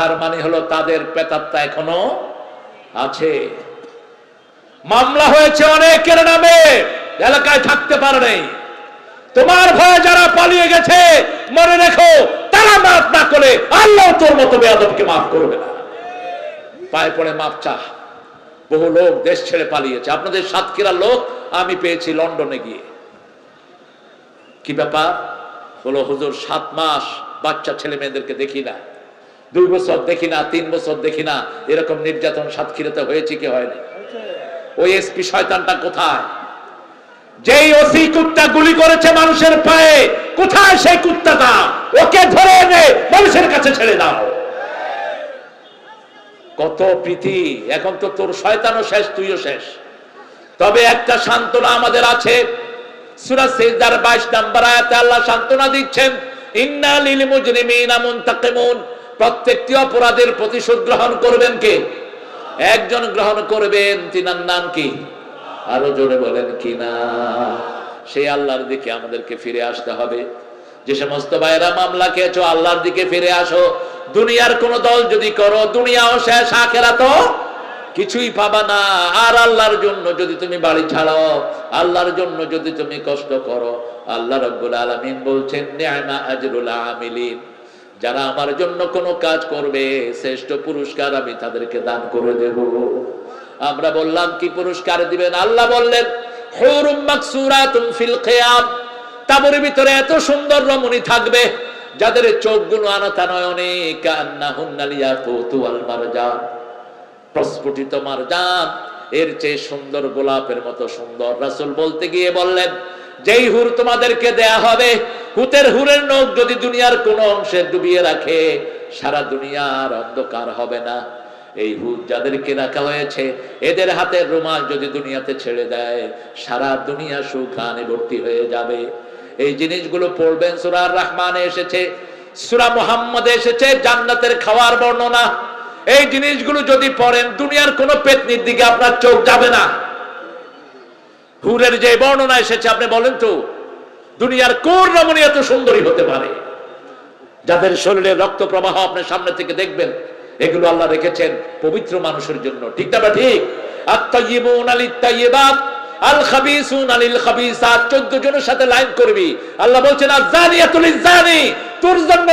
তার মানে হলো তাদের পেতাত্তা এখনও আছে। মামলা হয়েছে অনেকের নামে, এলাকায় থাকতে পারে নাই। তোমার ভয়ে যারা পালিয়ে গেছে, মনে রেখো, তারা মাফ না করে আল্লাহ তোর মতো বেয়াদবকে মাফ করবে না। পায়ে পড়ে মাপ চাহ। বহু লোক দেশ ছেড়ে পালিয়েছে। আপনাদের সাতক্ষীরার লোক আমি পেয়েছি লন্ডনে গিয়ে। কি ব্যাপার? বলো, হুজুর, সাত মাস বাচ্চা ছেলে মেয়েদেরকে দেখি না। দুই বছর দেখি না, তিন বছর দেখি না, এরকম নির্যাতন সাতক্ষীরাতে হয়েছে, কি হয়নি ওই এসপি শয়তানটা কোথায়? যেই ওসি কুত্তা গুলি করেছে মানুষের পায়ে, কোথায় সেই কুত্তাটা? ওকে ধরে এনে মানুষের কাছে ছেড়ে দাও। কত প্রীতি, এখন তো তোর শয়তানও শেষ, তুইও শেষ। তবে একটা সান্ত্বনা আমাদের আছে। সূরা সিজদার 22 নম্বর আয়াতে আল্লাহ সান্ত্বনা দিচ্ছেন, ইন্না লিল মুজরিমিনা মুনতাকিমুন। প্রত্যেকটি অপরাধের প্রতিশোধ গ্রহণ করবেন কে? একজন গ্রহণ করবেন, তিনার নাম কি? আরও জোরে বলেন, কি না? সেই আল্লাহর দিকে আমাদেরকে ফিরে আসতে হবে। যে সমস্ত ভাইরা মামলা খেয়েছো, আল্লাহর দিকে ফিরে আসো। দুনিয়ার কোন দল যদি করো, দুনিয়াও শেষ আখেরা তো কিছুই পাবা না। আর আল্লাহর জন্য যদি তুমি বাড়ি ছাড়ো আল্লাহর জন্য যদি তুমি কষ্ট করো, আল্লাহ রব্বুল আলামিন বলছেন আজরুল আমিলিন। যারা আমার জন্য কোনো কাজ করবে, শ্রেষ্ঠ পুরস্কার আমি তাদেরকে দান করে দেব। আমরা বললাম, কি পুরস্কার দিবেন? আল্লাহ বললেন এর চেয়ে সুন্দর গোলাপের মতো সুন্দর। রাসূল বলতে গিয়ে বললেন যেই হুর তোমাদেরকে দেয়া হবে, হুতের হুরের নখ যদি দুনিয়ার কোন অংশে ডুবিয়ে রাখে, সারা দুনিয়ার অন্ধকার হবে না। এই হুদ যাদেরকে রাখা হয়েছে, এদের হাতের রুমাল যদি দুনিয়াতে ছেড়ে দেয়, সারা দুনিয়া সুখানে ভর্তি হয়ে যাবে। এই জিনিসগুলো পড়বেন সুরার রহমানে এসেছে, সুরা মোহাম্মদে এসেছে, জান্নাতের খাওয়ার বর্ণনা। এই জিনিসগুলো যদি পড়েন, দুনিয়ার কোন পেতনির দিকে আপনার চোখ যাবে না। হুরের যে বর্ণনা এসেছে, আপনি বলেন তো, দুনিয়ার কোন রমণী এত সুন্দরী হতে পারে? যাদের শরীরে রক্ত প্রবাহ আপনার সামনে থেকে দেখবেন, এগুলো আল্লাহ রেখেছেন পবিত্র মানুষের জন্য। ঠিক না ঠিক? আল খাবিসুন আলিল খাবিসাত 14 জনের সাথে লাইন করবি। আল্লাহ বলছেন জানি তোর জন্য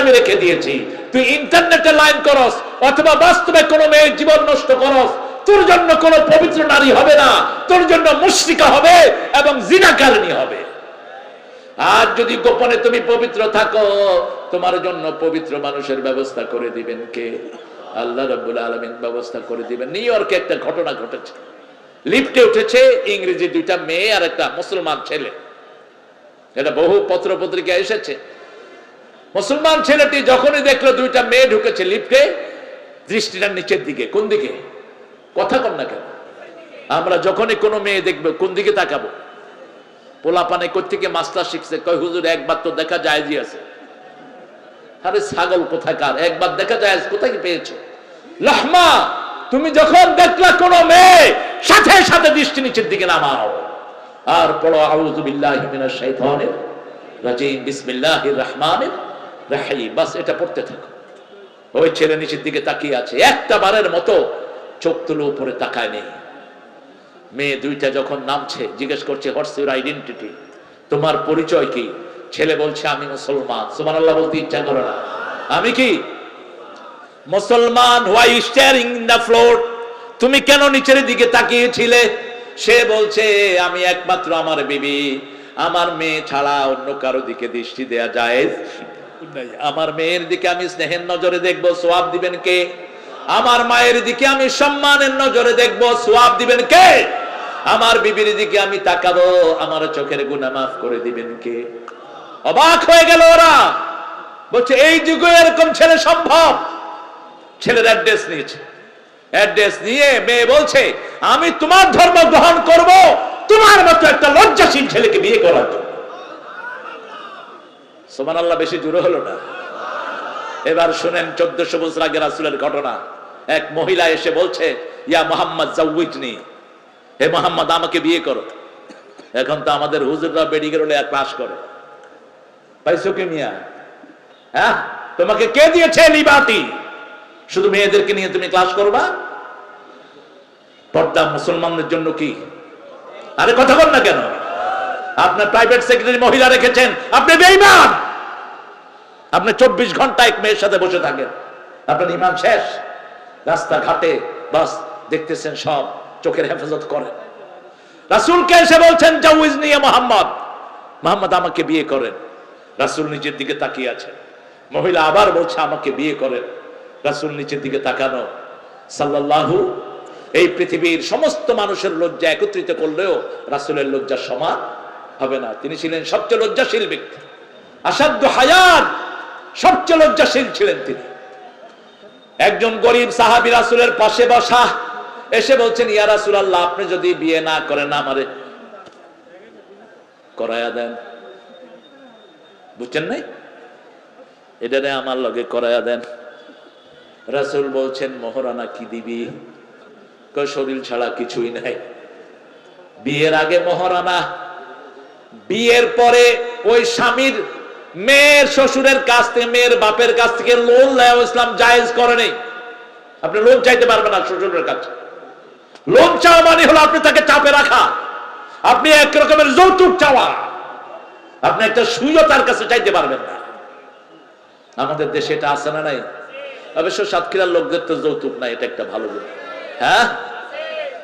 আমি রেখে দিয়েছি। তুই ইন্টারনেটে লাইন করস, অথবা বাস্তবে কোনো মেয়ের জীবন নষ্ট করস তোর জন্য কোনো পবিত্র নারী হবে না। তোর জন্য মুশরিকা হবে এবং জিনা কারণী হবে। আর যদি গোপনে তুমি পবিত্র থাকো, তোমার জন্য পবিত্র মানুষের ব্যবস্থা করে দিবেন কে? আল্লাহ রাব্বুল আলামিন ব্যবস্থা করে দিবেন। নিউ ইয়র্কে একটা ঘটনা ঘটেছে। লিফটে উঠেছে ইংরেজি দুইটা মেয়ে আর একটা মুসলমান ছেলে। এটা বহু পত্র পত্রিকা এসেছে। মুসলমান ছেলেটি যখনই দেখল দুইটা মেয়ে ঢুকেছে লিফটে, দৃষ্টিটা নিচের দিকে, কোন দিকে? কথা কর না কেন? আমরা যখনই কোনো মেয়ে দেখবে, কোন দিকে তাকাবো? পোলাপানে থেকে মাস্টার শিখছে, কয়, হুজুর, একবার তো দেখা যায় আছে। আরে ছাগল কোথাকার? একবার দেখা যায় কোথায় পেয়েছ? লহমা, তুমি যখন দেখলা কোন মেয়ে, সাথে সাথে দৃষ্টি নিচের দিকে নামাও। আর পড়ো, আউযু রাজিম, বিসমিল্লাহির রহমানির রাহিম। বাস, এটা পড়তে থাকো। ওই ছেলে নিচের দিকে তাকিয়ে আছে। একটা বারের মতো চোখ তুলো উপরে তাকায় নেই। মেয়ে দুইটা যখন নামছে, জিজ্ঞেস করছে হোয়াটস ইউর আইডেন্টিটি তোমার পরিচয় কি? ছেলে বলছে, আমি মুসলমান। সুমান আল্লাহ বলতে ইচ্ছা করে না। আমি কি? মুসলমান হোয়াই স্টারিং দ্য ফ্লোর তুমি কেন নিচের দিকে তাকিয়েছিলে? সে বলছে, আমি একমাত্র আমার বিবি। আমার মেয়ে ছাড়া অন্য কারও দিকে দৃষ্টি দেয়া যায় আমার মেয়ের দিকে আমি স্নেহের নজরে দেখব। সোয়াব দিবেন কে? আমার মায়ের দিকে আমি সম্মানের নজরে দেখব, সোয়াব দিবেন কে? আমার বিবির দিকে আমি তাকাবো, আমার চোখের গুণা মাফ করে দিবেন কে? অবাক হয়ে গেল ওরা। বলছে, এই যুগে এরকম ছেলে সম্ভব? ছেলের অ্যাড্রেস নিয়েছে। অ্যাড্রেস নিয়ে মেয়ে বলছে, আমি তোমার ধর্ম গ্রহণ করব, তোমার মতো একটা লজ্জাশীল ছেলেকে বিয়ে করার জন্য। সোমান আল্লাহ বেশি জোরে হলো না। এবার শুনেন, চোদ্দশো বছর আগে রাসুলের ঘটনা। এক মহিলা এসে বলছে, ইয়া মোহাম্মদ জাউইজনি হে মোহাম্মদ, আমাকে বিয়ে করো। এখন তো আমাদের হুজুররা মেডিকেল ক্লাস করে। পাইছো কি মিয়া? হ্যাঁ? তোমাকে কে দিয়েছে লিবার্টি শুধু মেয়েদেরকে নিয়ে তুমি ক্লাস করবা? পর্দা মুসলমানদের জন্য কি? আরে কথা বল না কেন? আপনার প্রাইভেট সেক্রেটারি মহিলা রেখেছেন, আপনি বেইমান আপনি চব্বিশ ঘণ্টা এক মেয়ের সাথে বসে থাকেন। আপনার ইমান শেষ। রাস্তাঘাটে বাস দেখতেছেন সব, চোখের হেফাজত করেন। রাসুলকে এসে বলছেন জাউজ নিয়ে মোহাম্মদ। মোহাম্মদ আমাকে বিয়ে করেন। রাসুল নিচের দিকে তাকিয়ে আছেন। মহিলা আবার বলছে, আমাকে বিয়ে করেন। রাসুল নিচের দিকে তাকানো। সাল্লাল্লাহু, এই পৃথিবীর সমস্ত মানুষের লজ্জা একত্রিত করলেও রাসুলের লজ্জা সমান হবে না। তিনি ছিলেন সবচেয়ে লজ্জাশীল ব্যক্তি। আসাধ্য হায়াত, সবচেয়ে লজ্জাশীল ছিলেন তিনি। একজন গরিব সাহাবি রাসুলের পাশে বসা, এসে বলছেন, ইয়া রাসুল আল্লাহ আপনি যদি বিয়ে না করেন আমারে করায়া দেন। বুঝছেন নাই? এটা আমার লগে করায়া দেন। রাসুল বলছেন, মোহরানা কি দিবি? শরীর ছাড়া কিছুই নাই। বিয়ের আগে মহারানা, বিয়ের পরে ওই স্বামীর মেয়ের শ্বশুরের কাছ থেকে, মেয়ের বাপের কাছ থেকে লোন নেওয়া ইসলাম জায়েজ করে নেই। আপনি লোন চাইতে পারবেন না শ্বশুরের কাছে। লোন চাওয়া মানে হলো আপনি তাকে চাপে রাখা। আপনি এক রকমের যৌতুক চাওয়া। আপনি একটা সুইও তার কাছে চাইতে পারবেন না। আমাদের দেশে এটা আছে না নাই? অবশ্য সাতক্ষীরার লোকদের তো যৌতুক নাই, এটা একটা ভালো হ্যাঁ?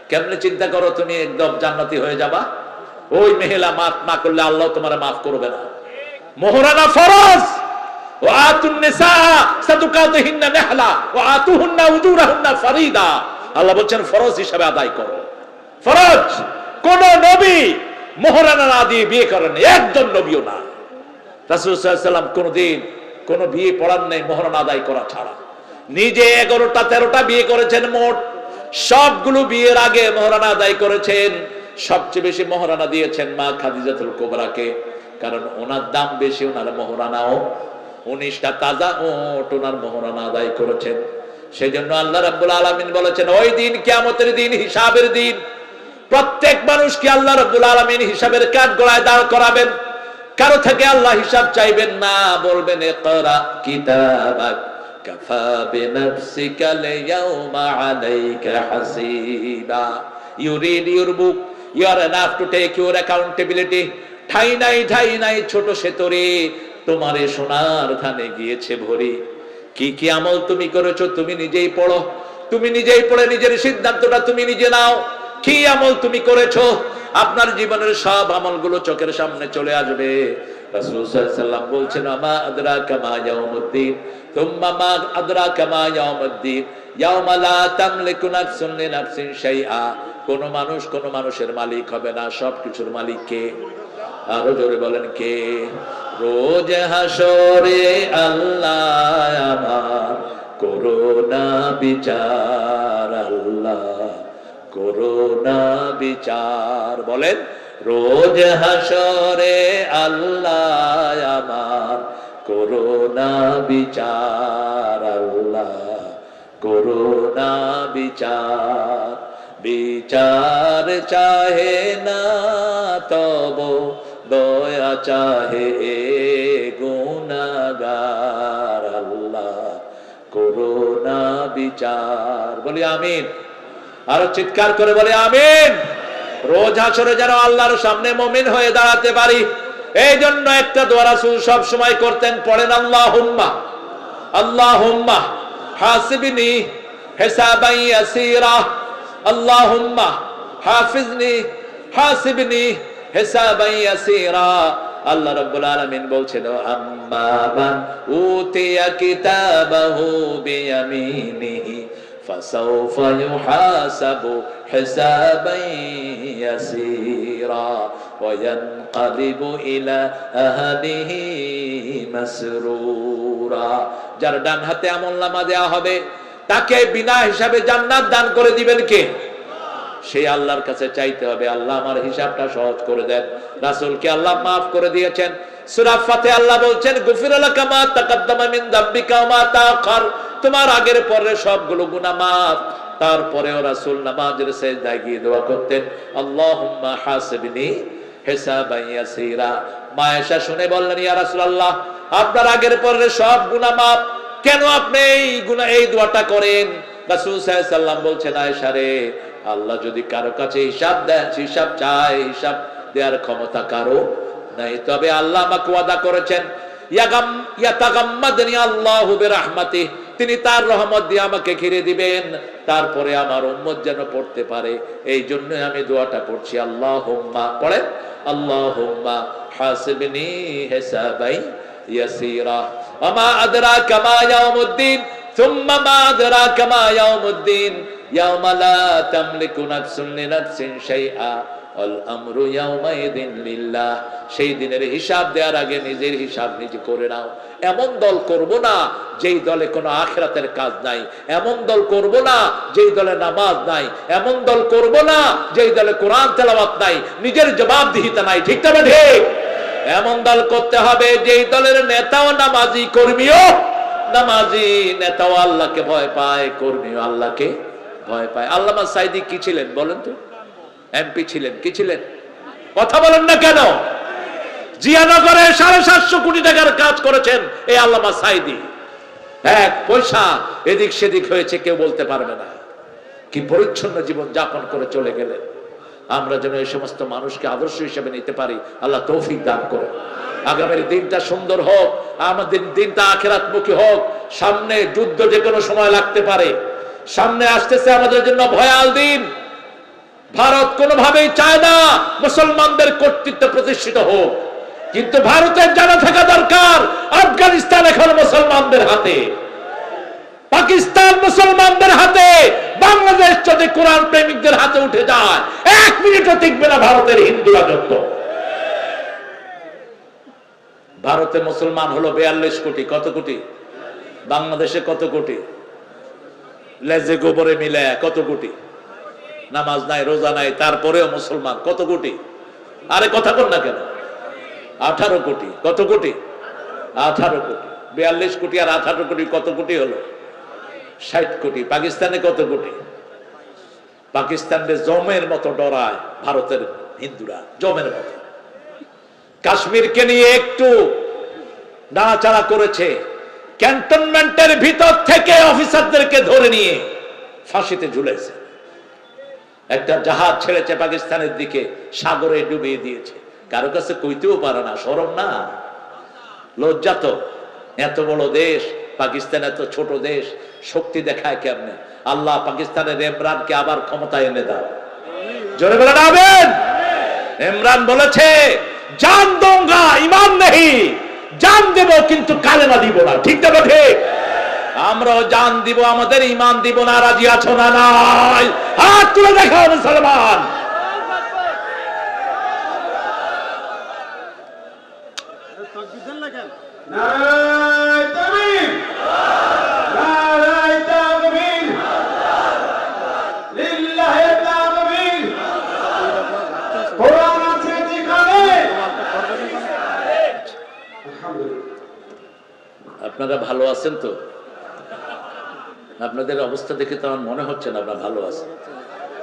কেমনে চিন্তা করো তুমি, একদম জান্নাতি হয়ে যাবা। ওই মেহেলা মাফ না করলে আল্লাহ তোমার মাফ করবে না। মোহরানা ফরজ। আল্লাহ বলছেন, ফরজ হিসাবে আদায় করো। ফরজ। কোন নবী মোহরানা না দিয়ে বিয়ে করেন নবীও না। রাসূল সাল্লাল্লাহু আলাইহি সাল্লাম কোনদিন কোন বিয়ে পড়ার নেই মোহরানা আদায় করা ছাড়া। নিজে এগারোটা, তেরোটা বিয়ে করেছেন মোট। সবগুলো বিয়ের আগে মহারানা আদায় করেছেন। সবচেয়ে বেশি মহারানা দিয়েছেন মা খাদিজাতুল কোবরাকে। কারণ ওনার দাম বেশি, ওনার মহারানাও। উনিশটা তাজা ওট ওনার মহারানা আদায় করেছেন। সেই জন্য আল্লাহ রাব্বুল আলামিন বলেছেন, ওই দিন কিয়ামতের দিন হিসাবের দিন। প্রত্যেক মানুষকে আল্লাহ রাব্বুল আলামিন হিসাবের কাঠ গড়ায় দাঁড় করাবেন? কারও থেকে আল্লাহ হিসাব চাইবেন না, বলবেন, ইকরা কিতাবাক, কাফা you book you are to take your accountability ঠাই নাই ঠাই নাই, ছোট সেতরে। তোমারে সোনার ধানে গিয়েছে ভরি। কি কি আমল তুমি করেছ, তুমি নিজেই পড়ো। তুমি নিজেই পড়ে নিজের সিদ্ধান্তটা তুমি নিজে নাও। কি আমল তুমি করেছ? আপনার জীবনের সব আমলগুলো চোখের সামনে চলে আসবে। কোন মানুষ কোন মানুষের মালিক হবে না সব কিছুর মালিক কে? আরও জোরে বলেন, কে? রোজ হাসরে আল্লাহ আমার, করোনা বিচার আল্লাহ, করোনা বিচার। বলেন, রোজ হাসরে আল্লাহ আমার, করোনা বিচার আল্লাহ, করোনা বিচার। বিচার চাহে না তব দয়া চাহে গুনাগার আল্লাহ। করোনা বিচার। বলি আমিন। আরও চিৎকার করে বলে আমিন। রোজ হাসরে যেন আল্লাহর সামনে মমিন হয়ে দাঁড়াতে পারি। এই জন্য একটা দোয়া সব সময় করতেন, পড়েন আল্লাহ হুম্মা আল্লাহ হুম্মা হাসিবনি হিসাবান ইয়াসীরা আল্লাহ হুম্মা হাফিজনি, হাসিবনি হিসাবান ইয়াসীরা আল্লাহ রাব্বুল আলামিন বলছেন আম্মা মান উতিয়া কিতাবাহু বিয়ামিনিহি فسوف يحاسب حسابا يسيرا وينقلب إلى أهله مسرورا যার ডান হাতে আমল নামা দেওয়া হবে তাকে বিনা হিসাবে জান্নাত দান করে দিবেন কে সেই আল্লাহর কাছে চাইতে হবে। আল্লাহ আমার হিসাবটা সহজ করে দেন। রাসূলকে আল্লাহ maaf করে দিয়েছেন। আল্লাহ বলছেন, গুফির লাকা মা তাকাদ্দামা মিন দাব্বিকা মা তোমার আগের সবগুলো গুনাহ তারপরেও রাসূল নামাজের সেজদায় গিয়ে দোয়া করতেন, আল্লাহুম্মা হাসিবনি হিসাবান শুনে বললেন, ইয়া রাসূলুল্লাহ, আপনার আগের পরের সব গুনাহ মাফ কেন আপনি এই গুনাহ, এই দোয়াটা করেন? রাসূল সাল্লাল্লাহু আলাইহি সাল্লাম বলছেন, আয়েশা রে আল্লাহ যদি কারও কাছে হিসাব দেন, হিসাব চায়, হিসাব দেওয়ার ক্ষমতা কারও নাই। তবে আল্লাহ আমাকে ওয়াদা করেছেন আল্লাহু তিনি তার রহমত দিয়ে আমাকে ঘিরে দিবেন, তারপরে আমার উম্মত যেন পড়তে পারে। এই জন্য আমি দোয়াটা পড়ছি, আল্লাহুম্মা পড়েন, আল্লাহুম্মা হাসিবনি হিসাবাই ইয়াসিরা। ওমা আদরাকা মা ইয়াউমুদ্দিন। ثم ما أدراك ما يوم الدين يوم لا تملك نفس لنفس شيئا والأمر يومئذ لله সেই দিনের হিসাব দেওয়ার আগে নিজের হিসাব নিজে করে নাও এমন দল করব না যেই দলে কোনো আখেরাতের কাজ নাই এমন দল করব না যেই দলে নামাজ নাই এমন দল করব না যেই দলে কোরআন তেলাওয়াত নাই নিজের জবাবদিহিতা নাই ঠিক তবে ঠিক এমন দল করতে হবে যেই দলের নেতাও নামাজি কর্মীও নামাজি নেতাও আল্লাহকে ভয় পায়, কর্মীও আল্লাহকে ভয় পায়। আল্লামা সাইদি কি ছিলেন বলেন তো? এমপি ছিলেন, কি ছিলেন? কথা বলেন না কেন? জিয়ানগরে সাড়ে সাতশো কোটি টাকার কাজ করেছেন এই আল্লামা সাইদি। এক পয়সা এদিক সেদিক হয়েছে, কেউ বলতে পারবে না। কি পরিচ্ছন্ন জীবন যাপন করে চলে গেলেন। আমরা যেন এই সমস্ত মানুষকে আদর্শ হিসেবে নিতে পারি, আল্লাহ তৌফিক দান করে আগামীর দিনটা সুন্দর হোক, আমাদের দিনটা আখেরাতমুখী হোক, সামনে যুদ্ধ যে কোনো সময় লাগতে পারে। সামনে আসতেছে আমাদের জন্য ভয়াল দিন। ভারত কোনোভাবেই চায় না মুসলমানদের কর্তৃত্ব প্রতিষ্ঠিত হোক। কিন্তু ভারতের জানা থাকা দরকার, আফগানিস্তান এখন মুসলমানদের হাতে। পাকিস্তান মুসলমানদের হাতে, বাংলাদেশ যদি কোরআন প্রেমিকদের হাতে উঠে যায়, এক মিনিটও টিকবে না ভারতের হিন্দু রাজত্ব। ভারতে মুসলমান হলো বিয়াল্লিশ কোটি, কত কোটি? বাংলাদেশে কত কোটি? লেজে গোবরে মিলে কত কোটি? নামাজ নাই, রোজা নাই, তারপরেও মুসলমান, কত কোটি? আরে কথা বল না কেন? আঠারো কোটি, কত কোটি? আঠারো কোটি। বিয়াল্লিশ কোটি আর আঠারো কোটি কত কোটি হলো? ষাট কোটি। পাকিস্তানে কত কোটি? পাকিস্তানের জমের মতো ডরায় ভারতের হিন্দুরা, জমের মতো। কাশ্মীরকে নিয়ে একটু নাড়াচাড়া করেছে। ক্যান্টনমেন্টের ভিতর থেকে অফিসারদেরকে ধরে নিয়ে ফাঁসিতে ঝুলেছে। একটা জাহাজ ছেড়েছে পাকিস্তানের দিকে, সাগরে ডুবিয়ে দিয়েছে। কারও কাছে কইতেও পারে না, সরম না। লজ্জা তো। এত বড় দেশ, পাকিস্তান এত ছোট দেশ, শক্তি দেখায় কেমনে? আল্লাহ পাকিস্তানের ইমরানকে আবার ক্ষমতায় এনে দাও। জোরে বলে ডাবেন ইমরান বলেছে জান দোঙ্গা, ইমান নেই। জান দেব, কিন্তু কালে না দিব না। ঠিক দেবো ঠিক আমরাও জান দিব, আমাদের ইমান দিব না। রাজি আছো না নাই? হাত তুলে দেখাও মুসলমান নারায় তাকবীর নারায় তাকবীর লিল্লাহি তাকবীর কোরআন আছে যেখানে আলহামদুলিল্লাহ আপনারা ভালো আছেন তো? আপনাদের অবস্থা দেখে তো আমার মনে হচ্ছে না আপনারা ভালো আছেন।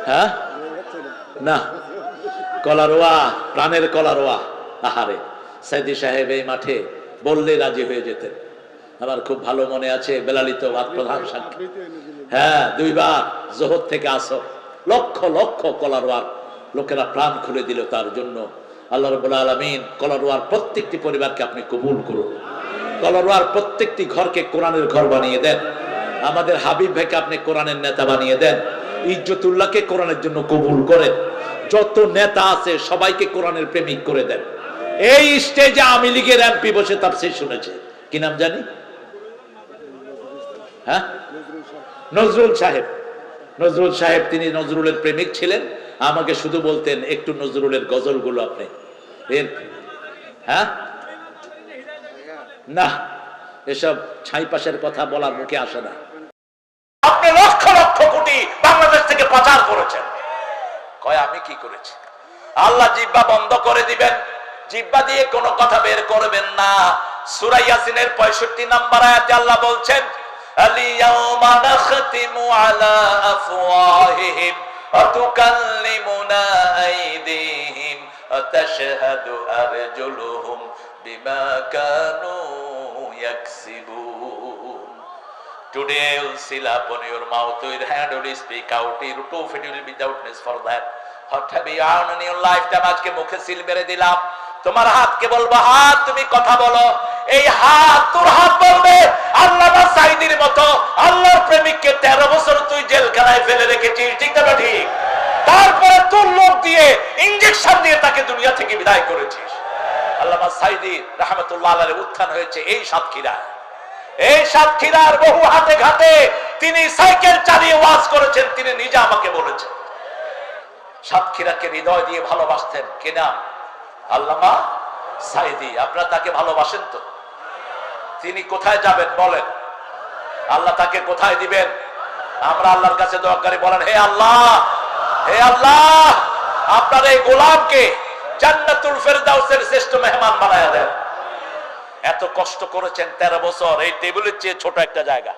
হ্যাঁ? না। কলারোয়া, প্রাণের কলারোয়া। আহারে, সাইদি সাহেব এই মাঠে বললে রাজি হয়ে যেতেন। আমার খুব ভালো মনে আছে, বেলালিত বাদ প্রধান সাক্ষী হ্যাঁ দুইবার জোহর থেকে আসো লক্ষ লক্ষ কলারোয়ার লোকেরা প্রাণ খুলে দিল তার জন্য। আল্লাহ রবুল আলমিন কলারোয়ার প্রত্যেকটি পরিবারকে আপনি কবুল করুন। কলারোয়ার প্রত্যেকটি ঘরকে কোরআনের ঘর বানিয়ে দেন। আমাদের হাবিব ভাইকে আপনি কোরআনের নেতা বানিয়ে দেন। ইজ্জতুল্লাহকে কোরআনের জন্য কবুল করেন। যত নেতা আছে, সবাইকে কোরআনের প্রেমিক করে দেন। এই স্টেজে আওয়ামী লীগের এমপি বসে তাফসীর শুনেছে। কি নাম জানি? হ্যাঁ? নজরুল সাহেব। নজরুল সাহেব, তিনি নজরুলের প্রেমিক ছিলেন। আমাকে শুধু বলতেন, একটু নজরুলের গজলগুলো আপনি। হ্যাঁ? না এসব ছাই পাশের কথা বলার মুখে আসে না আপনি লক্ষ লক্ষ কোটি বাংলাদেশ থেকে পাচার করেছেন কয় আমি কি করেছি আল্লাহ জিব্বা বন্ধ করে দিবেন জিব্বা দিয়ে কোনো কথা বের করবেন না সূরা ইয়াসিনের 65 নাম্বার আয়াতে আল্লাহ বলছেন আলিয়াউমা নাখতিমু আলা আফওয়াহিহিম ওয়া তুকাল্লিমুনা আইদিহিম فتشهد أرجلهم بما كانوا يكسبون Today will seal upon your mouth, your hand will speak out, your two feet will be doubtless for that. What have you earned in your lifetime? আজকে মুখে সিল মেরে দিলাম তোমার হাতকে বলবো হাত তুমি কথা বলো এই হাত তোর হাত বলবে আল্লাহ সাইদির মতো আল্লাহর প্রেমিককে তেরো বছর তুই জেলখানায় ফেলে রেখেছিস ঠিক না ঠিক তারপরে তোর লোক দিয়ে ইঞ্জেকশন দিয়ে তাকে দুনিয়া থেকে বিদায় করেছিস আল্লাহ সাইদি রহমতুল্লাহ আলের উত্থান হয়েছে এই সাতক্ষীরায় এই সাতক্ষীরার বহু হাতে ঘাটে তিনি সাইকেল চালিয়ে ওয়াজ করেছেন, তিনি নিজে আমাকে বলেছেন। সাতক্ষীরাকে হৃদয় দিয়ে ভালোবাসতেন। কে নাম? আল্লামা সাইদি। আপনারা তাকে ভালোবাসেন তো? তিনি কোথায় যাবেন বলেন? আল্লাহ তাকে কোথায় দিবেন? আমরা আল্লাহর কাছে দরকারি বলেন, হে আল্লাহ হে আল্লাহ, আপনার এই গোলামকে জান্নাতুল ফেরদাউসের শ্রেষ্ঠ মেহমান বানায় দেন। এত কষ্ট করেছেন তেরো বছর, এই টেবিলের চেয়ে ছোট একটা জায়গা।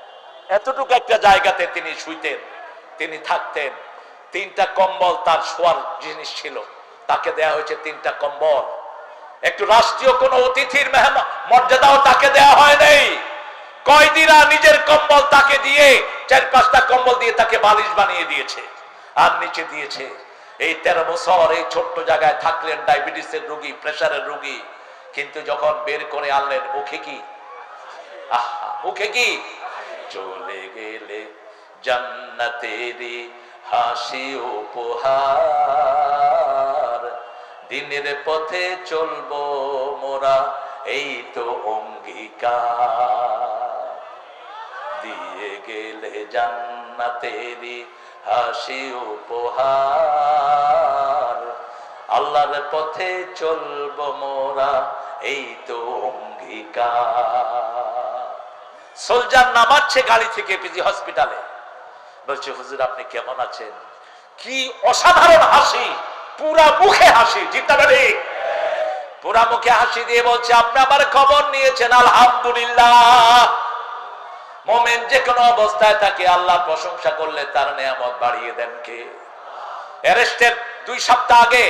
এতটুকু একটা জায়গাতে তিনি শুইতেন, তিনি থাকতেন। তিনটা কম্বল তার শোয়ার জিনিস ছিল। তাকে দেয়া হয়েছে তিনটা কম্বল। একটু রাষ্ট্রীয় কোন অতিথির মর্যাদাও তাকে দেয়া হয় নাই। কয়দিরা নিজের কম্বল তাকে দিয়ে চার পাঁচটা কম্বল দিয়ে তাকে বালিশ বানিয়ে দিয়েছে আর নিচে দিয়েছে। এই তেরো বছর এই ছোট্ট জায়গায় থাকলেন ডায়াবেটিসের রোগী প্রেসারের রোগী। কিন্তু যখন বের করে আনলেন মুখে কি? আহা, মুখে কি? চলে গেলে জান্নাতেরি হাসি উপহার। দিনের পথে চলবো মোরা এই তো অঙ্গীকার। দিয়ে গেলে জান্নাতেরি হাসি উপহার। আল্লাহর পথে চলবো মোরা, এই তো অঙ্গীকার। নামাচ্ছে গাড়ি থেকে পিজি হসপিটালে। বলছে, হুজুর, আপনি কেমন আছেন? কি অসাধারণ হাসি, পুরা মুখে হাসি জিতা ঠিক পুরা মুখে হাসি দিয়ে বলছে, আপনি আমার খবর নিয়েছেন, আলহামদুলিল্লাহ। মোমেন যে কোনো অবস্থায় থাকে আল্লাহ প্রশংসা করলে তার নিয়ামত বাড়িয়ে দেন কে? অ্যারেস্টের দুই সপ্তাহ আগে,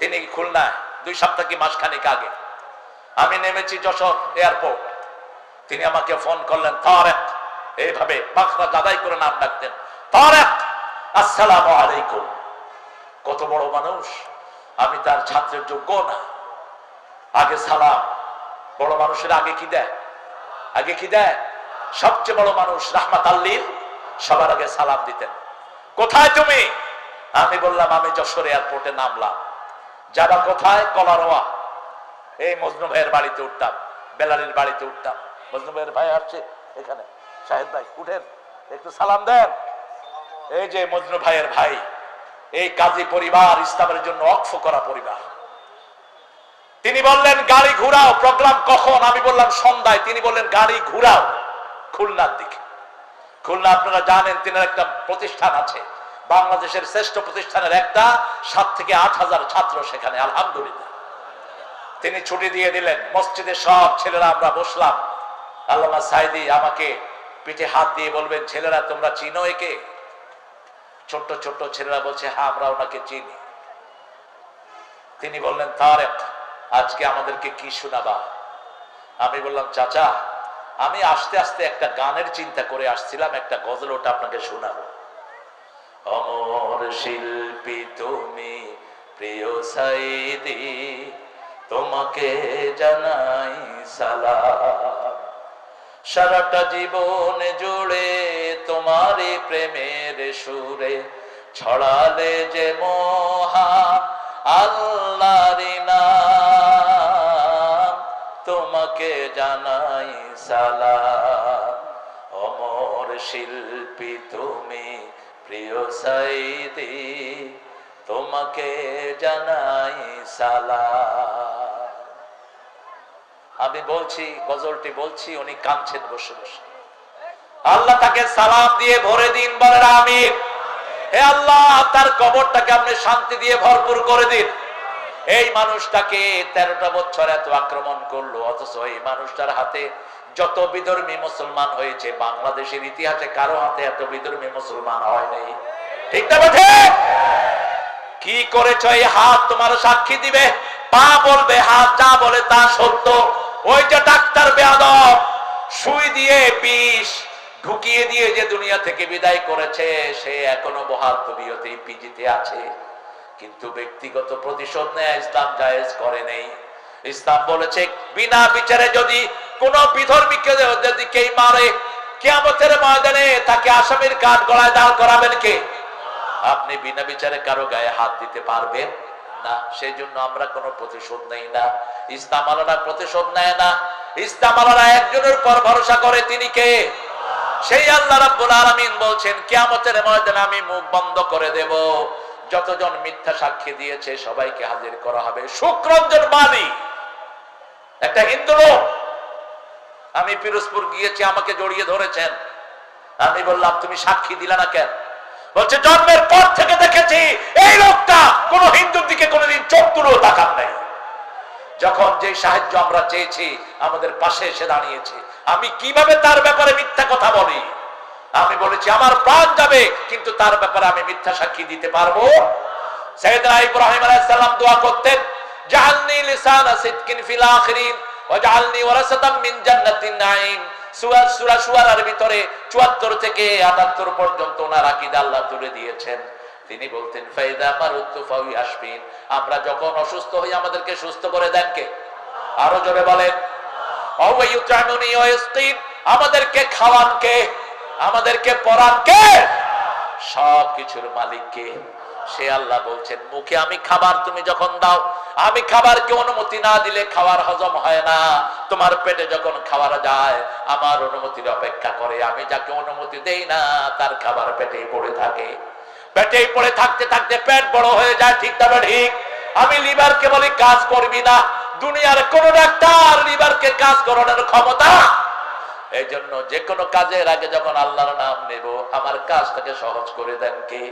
তিনি খুলনায়, দুই সপ্তাহ কি মাসখানিক আগে, আমি নেমেছি যশোর এয়ারপোর্ট। তিনি আমাকে ফোন করলেন, তারেক, এইভাবে বাখরা দাদাই করে নাম ডাকতেন, তারেক, আসসালাম আলাইকুম। কত বড় মানুষ, আমি তার ছাত্রের যোগ্য না। আগে সালাম, বড় মানুষের আগে কি দেয়? আগে কি দেয়? সবচেয়ে বড় মানুষ রাহমাত আল্লিল সবার আগে সালাম দিতেন। কোথায় তুমি? আমি বললাম, আমি যশোর এয়ারপোর্টে নামলাম। যাবা কোথায়? কলারোয়া। এই মজনু ভাইয়ের বাড়িতে উঠতাম, বেলালির বাড়িতে উঠতাম। মজনু ভাইয়ের ভাই আসছে এখানে। শাহেদ ভাই, উঠেন, একটু সালাম দেন। এই যে মজনু ভাইয়ের ভাই, এই কাজী পরিবার, ইসলামের জন্য অক্ষ করা পরিবার। তিনি বললেন, গাড়ি ঘুরাও, প্রোগ্রাম কখন? আমি বললাম, সন্ধ্যায়। তিনি বললেন, গাড়ি ঘুরাও। খুলনার দিকে। খুলনা আপনারা জানেন, তিনের একটা প্রতিষ্ঠান আছে। বাংলাদেশের শ্রেষ্ঠ প্রতিষ্ঠানের একটা, সাত থেকে আট হাজার ছাত্র সেখানে, আলহামদুলিল্লাহ। তিনি ছুটি দিয়ে দিলেন, মসজিদে সব ছেলেরা, আমরা বসলাম। আল্লামা সাইদি আমাকে পিঠে হাত দিয়ে বলবেন, ছেলেরা, তোমরা চিনো একে? ছোট্ট ছোট্ট ছেলেরা বলছে হ্যাঁ আমরা ওনাকে চিনি। তিনি বললেন, তারেক। আজকে আমাদেরকে কি শোনাবা? আমি বললাম, চাচা, আমি আস্তে আস্তে একটা গানের চিন্তা করে আসছিলাম, একটা গজল ওটা আপনাকে শোনাবো। অমর শিল্পী তুমি, প্রিয় সাইদি, তোমাকে জানাই সালাম। সারাটা জীবন জুড়ে তোমারই প্রেমের সুরে ছড়ালে যে মহা আল্লাহর নাম। তোমাকে জানাই সালাম। অমর শিল্পী তুমি প্রিয় সাইদি তোমাকে জানাই সালাম। আমি বলছি, গজলটি বলছি, উনি কাঁদছেন বসে বসে। আল্লাহ তাকে সালাম দিয়ে ভরে দিন, বলেন আমির হে আল্লাহ, তার কবরটাকে আপনি শান্তি দিয়ে ভরপুর করে দিন। এই মানুষটাকে তেরোটা বছর এত আক্রমণ করল, অথচ এই মানুষটার হাতে যত বিধর্মী মুসলমান হয়েছে, বাংলাদেশের ইতিহাসে কারও হাতে এত বিধর্মী মুসলমান হয় নাই। ঠিক না ঠিক কি করেছ? এই হাত তোমার সাক্ষী দিবে? পা বলবে, হাত যা বলে তা সত্য। ওই যে ডাক্তার বেয়াদব, সুই দিয়ে বিষ ঢুকিয়ে দিয়ে যে দুনিয়া থেকে বিদায় করেছে, সে এখনও বহাল তবিয়তে পিজিতে আছে। কিন্তু ব্যক্তিগত প্রতিশোধ নেয় ইসলাম জায়েজ করে নেই। ইসলাম বলেছে, বিনা বিচারে যদি কোন বিধর্মীকে যদি কেই মারে, কিয়ামতের ময়দানে তাকে আসামির কাঠ গলায় দাঁড় করাবেন কে? আপনি বিনা বিচারে কারও গায়ে হাত দিতে পারবেন কে? আমি মুখ বন্ধ করে দেব। যতজন মিথ্যা সাক্ষী দিয়েছে, সবাইকে হাজির করা হবে। শুক্রঞ্জন মানি একটা হিন্দু লোক। আমি পিরোজপুর গিয়েছি, আমাকে জড়িয়ে ধরেছেন। আমি বললাম, তুমি সাক্ষী দিলা না কেন? বলছে, জন্মের পর থেকে দেখেছি, এই লোকটা কোন হিন্দুর দিকে কোনোদিন চোখ তুলেও তাকান নাই। যখন যে সাহায্য আমরা চেয়েছি, আমাদের পাশে এসে দাঁড়িয়েছে। আমি কীভাবে তার ব্যাপারে মিথ্যা কথা বলি? আমি বলেছি, আমার প্রাণ যাবে, কিন্তু তার ব্যাপারে আমি মিথ্যা সাক্ষী দিতে পারব। ইব্রাহিম দোয়া করতেন সিদকিন ফিল ওয়ারাসাতাম মিন জান্নাতিন নাঈম। সূরা সূরা শুআরার ভিতরে 74 থেকে 78 পর্যন্ত ওনার আকীদা আল্লাহ তুলে দিয়েছেন। তিনি বলতেন, ফাইদা মারুতু ফাউই আমরা যখন অসুস্থ হই, আমাদেরকে সুস্থ করে দেন কে? আরও জোরে বলেন আমাদেরকে খাওয়ান কে? আমাদেরকে পরান কে? সব কিছুর মালিক কে? সে আল্লাহ বলছেন, মুখে আমি খাবার তুমি যখন দাও, আমি খাবারকে অনুমতি না দিলে খাবার হজম হয় না। তোমার পেটে যখন খাবার যায়, আমার অনুমতির অপেক্ষা করে। আমি যাকে অনুমতি দেই না, তার খাবার পেটেই পড়ে থাকে। পেটেই পড়ে থাকতে থাকতে পেট বড় হয়ে যায়, ঠিক তবে ঠিক। আমি লিভারকে বলি, কাজ করবি না। দুনিয়ার কোন ডাক্তার লিভারকে কাজ করানোর ক্ষমতা এই জন্য যে কোনো কাজের আগে যখন আল্লাহর নাম নেব, আমার কাজটাকে সহজ করে দেন কে?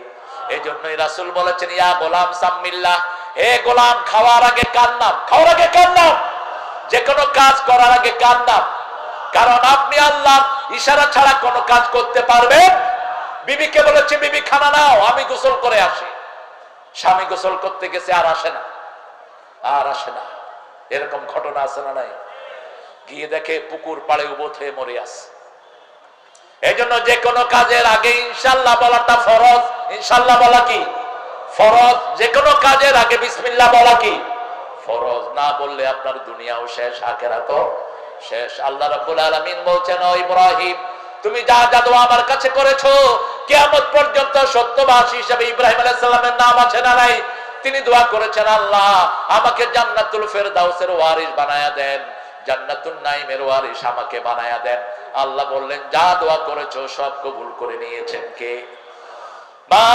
এই জন্যই রাসুল বলেছেন, ইয়া গোলাম সাম্মিল্লাহ, হে গোলাম, খাওয়ার আগে কার নাম? খাওয়ার আগে কার নাম? যে কোনো কাজ করার আগে কার নাম? কারণ আপনি আল্লাহ ইশারা ছাড়া কোনো কাজ করতে পারবেন বিবিকে বলেছে, বিবি, খানা নাও, আমি গোসল করে আসি। স্বামী গোসল করতে গেছে, আর আসে না। আর আসে না। এরকম ঘটনা আছে না নাই? গিয়ে দেখে পুকুর পাড়ে উবোধ মরে আছে। এই জন্য যে কোনো কাজের আগে ইনশাল্লাহ বলাটা ফরজ। ইনশাল্লাহ বলা কি? ফরজ। যে কোনো কাজের আগে বিসমিল্লাহ বলা কি? ফরজ। না বললে আপনার দুনিয়াও শেষ আখেরাত শেষ। আল্লাহ রাব্বুল আলামিন বলছেন, ও ইব্রাহিম, তুমি যা জাদু আমার কাছে করেছ, কিয়ামত পর্যন্ত সত্যবাসী হিসেবে ইব্রাহিম আলাইহিস নাম আছে না নাই? তিনি দোয়া করেছেন, আল্লাহ, আমাকে জান্নাতুল ফেরদাউসের ওয়ারিস বানায়া দেন। জান্নাতুন নাইমের ওয়ারিস আমাকে বানায়া দেন। আল্লাহ বললেন, যা দোয়া করেছ সব কবুল করে নিয়েছেন কে? মা